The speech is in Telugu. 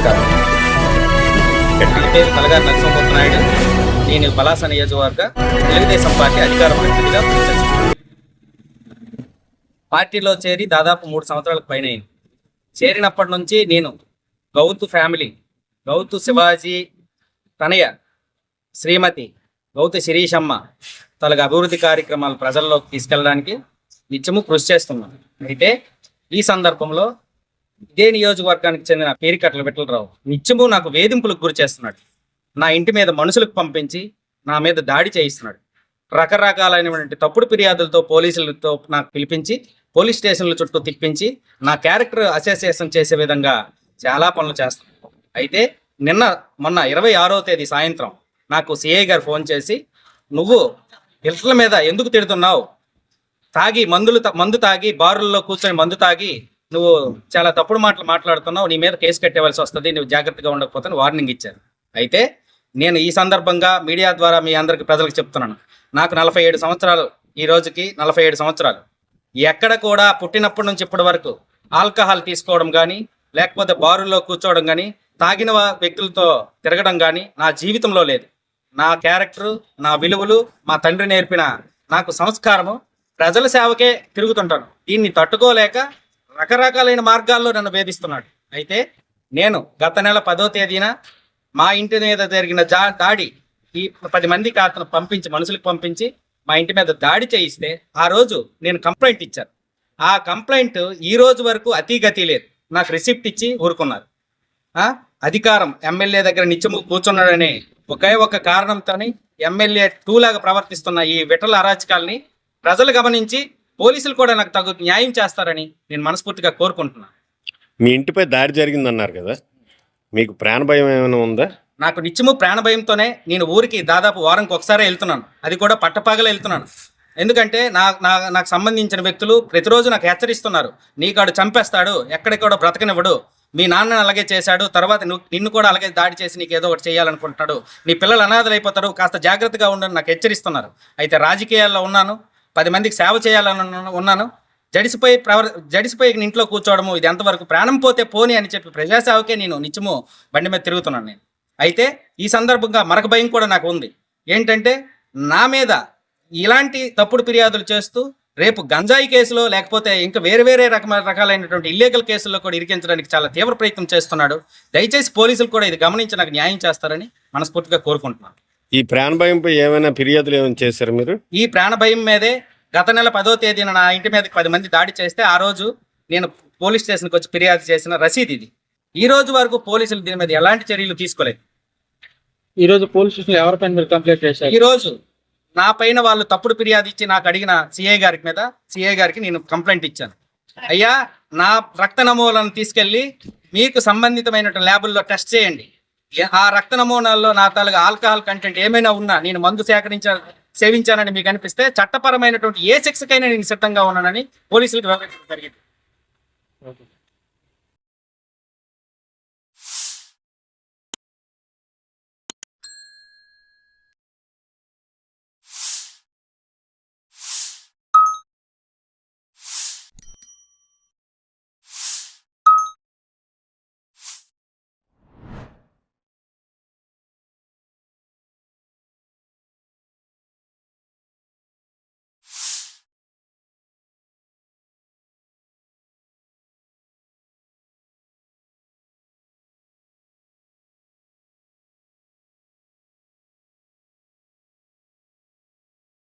నా పేరు తలగారి నరసింహమూర్తి నాయుడు నేను పలాస నియోజకవర్గ తెలుగుదేశం పార్టీ అధికార ప్రతినిధిగా పార్టీలో చేరి దాదాపు మూడు సంవత్సరాలకు పైన అయింది చేరినప్పటి నుంచి నేను గౌతు ఫ్యామిలీ గౌతు శివాజీ తనయ శ్రీమతి గౌతు శిరీషమ్మ తలగ అభివృద్ధి కార్యక్రమాలు ప్రజల్లోకి తీసుకెళ్ళడానికి నిత్యము కృషి చేస్తున్నాను. అయితే ఈ సందర్భంలో ఇదే నియోజకవర్గానికి చెందిన పేరికట్ల విఠలరావు నిత్యము నాకు వేధింపులకు గురి చేస్తున్నాడు. నా ఇంటి మీద మనుషులకు పంపించి నా మీద దాడి చేయిస్తున్నాడు. రకరకాలైనటువంటి తప్పుడు ఫిర్యాదులతో పోలీసులతో నాకు పిలిపించి పోలీస్ స్టేషన్ల చుట్టూ తిప్పించి నా క్యారెక్టర్ అసోసియేషన్ చేసే విధంగా చాలా పనులు చేస్తున్నాడు. అయితే నిన్న మొన్న ఇరవై ఆరో తేదీ సాయంత్రం నాకు సిఐ గారు ఫోన్ చేసి నువ్వు ఇళ్ళ మీద ఎందుకు తిడుతున్నావు? తాగి మందులు మందు తాగి బారుల్లో కూర్చొని మందు తాగి నువ్వు చాలా తప్పుడు మాటలు మాట్లాడుతున్నావు నీ మీద కేసు కట్టేవలసి వస్తుంది నువ్వు జాగ్రత్తగా ఉండకపోతే వార్నింగ్ ఇచ్చారు. అయితే నేను ఈ సందర్భంగా మీడియా ద్వారా మీ అందరికి ప్రజలకు చెప్తున్నాను. నాకు నలభై ఏడు సంవత్సరాలు ఈ రోజుకి నలభై ఏడు సంవత్సరాలు. ఎక్కడ కూడా పుట్టినప్పటి నుంచి ఇప్పటి వరకు ఆల్కహాల్ తీసుకోవడం కానీ లేకపోతే బారుల్లో కూర్చోవడం కానీ తాగిన వ్యక్తులతో తిరగడం కానీ నా జీవితంలో లేదు. నా క్యారెక్టర్ నా విలువలు మా తండ్రి నేర్పిన నాకు సంస్కారము ప్రజల సేవకే తిరుగుతుంటాను. దీన్ని తట్టుకోలేక రకరకాలైన మార్గాల్లో నన్ను వేధిస్తున్నాడు. అయితే నేను గత నెల పదో తేదీన మా ఇంటి మీద జరిగిన జా దాడి ఈ పది మందికి అతను పంపించి మనుషులకు పంపించి మా ఇంటి మీద దాడి చేయిస్తే ఆ రోజు నేను కంప్లైంట్ ఇచ్చాను. ఆ కంప్లైంట్ ఈ రోజు వరకు అతి గతి లేదు. నాకు రిసిప్ట్ ఇచ్చి ఊరుకున్నారు. అధికారం ఎమ్మెల్యే దగ్గర నిత్యము కూర్చున్నాడనే ఒకే ఒక కారణంతో ఎమ్మెల్యే టూ లాగా ప్రవర్తిస్తున్న ఈ విటల అరాచకాల్ని ప్రజలు గమనించి పోలీసులు కూడా నాకు తగు న్యాయం చేస్తారని నేను మనస్ఫూర్తిగా కోరుకుంటున్నాను. మీ ఇంటిపై దాడి జరిగిందన్నారు కదా? మీకు ప్రాణ భయం ఏమైనా ఉందా? నాకు నిత్యము ప్రాణభయంతోనే నేను ఊరికి దాదాపు వారంకి ఒకసారి వెళ్తున్నాను. అది కూడా పట్టపగలే వెళ్తున్నాను. ఎందుకంటే నా నా నాకు సంబంధించిన వ్యక్తులు ప్రతిరోజు నాకు హెచ్చరిస్తున్నారు. నీకాడు చంపేస్తాడు ఎక్కడికూడా బ్రతకనివ్వడు. మీ నాన్న అలాగే చేశాడు తర్వాత నిన్ను కూడా అలాగే దాడి చేసి నీకు ఏదో ఒకటి చేయాలనుకుంటున్నాడు. నీ పిల్లలు అనాథలు అయిపోతారు కాస్త జాగ్రత్తగా ఉండని నాకు హెచ్చరిస్తున్నారు. అయితే రాజకీయాల్లో ఉన్నాను. పది మందికి సేవ చేయాలని ఉన్నాను. జడిసిపోయి ప్రవర్ జడిసిపోయి ఇంట్లో కూర్చోవడము ఇది ఎంతవరకు ప్రాణం పోతే పోని అని చెప్పి ప్రజాసేవకే నేను నిత్యము బండి మీద తిరుగుతున్నాను నేను. అయితే ఈ సందర్భంగా మరొక భయం కూడా నాకు ఉంది. ఏంటంటే నా మీద ఇలాంటి తప్పుడు ఫిర్యాదులు చేస్తూ రేపు గంజాయి కేసులో లేకపోతే ఇంకా వేరే వేరే రకమైన రకాలైనటువంటి ఇల్లీగల్ కేసుల్లో కూడా ఇరికించడానికి చాలా తీవ్ర ప్రయత్నం చేస్తున్నాడు. దయచేసి పోలీసులు కూడా ఇది గమనించి నాకు న్యాయం చేస్తారని మనస్ఫూర్తిగా కోరుకుంటున్నాను. ఈ ప్రాణ భయంపై ఏమైనా ఫిర్యాదులు ఏమైనా చేశారు మీరు? ఈ ప్రాణ భయం మీదే గత నెల పదో తేదీన నా ఇంటి మీదకి పది మంది దాడి చేస్తే ఆ రోజు నేను పోలీస్ స్టేషన్కి వచ్చి ఫిర్యాదు చేసిన రసీదు ఇది. ఈ రోజు వరకు పోలీసులు దీని మీద ఎలాంటి చర్యలు తీసుకోలేదు. ఈ రోజు పోలీస్ స్టేషన్ ఎవరిపైన మీరు కంప్లైంట్ చేశారు? ఈ రోజు నా పైన వాళ్ళు తప్పుడు ఫిర్యాదు ఇచ్చి నాకు అడిగిన సిఐ గారికి మీద సిఐ గారికి నేను కంప్లైంట్ ఇచ్చాను. అయ్యా నా రక్త నమూనాలను తీసుకెళ్ళి మీకు సంబంధితమైన ల్యాబుల్లో టెస్ట్ చేయండి. ఆ రక్త నమూనాల్లో నా తాలుగా ఆల్కహాల్ కంటెంట్ ఏమైనా ఉన్నా నేను మందు సేకరించ సేవించానని మీకు అనిపిస్తే చట్టపరమైనటువంటి ఏ శిక్షకైనా నేను సిద్ధంగా ఉన్నానని పోలీసులకు వివరించడం జరిగింది ఓకే.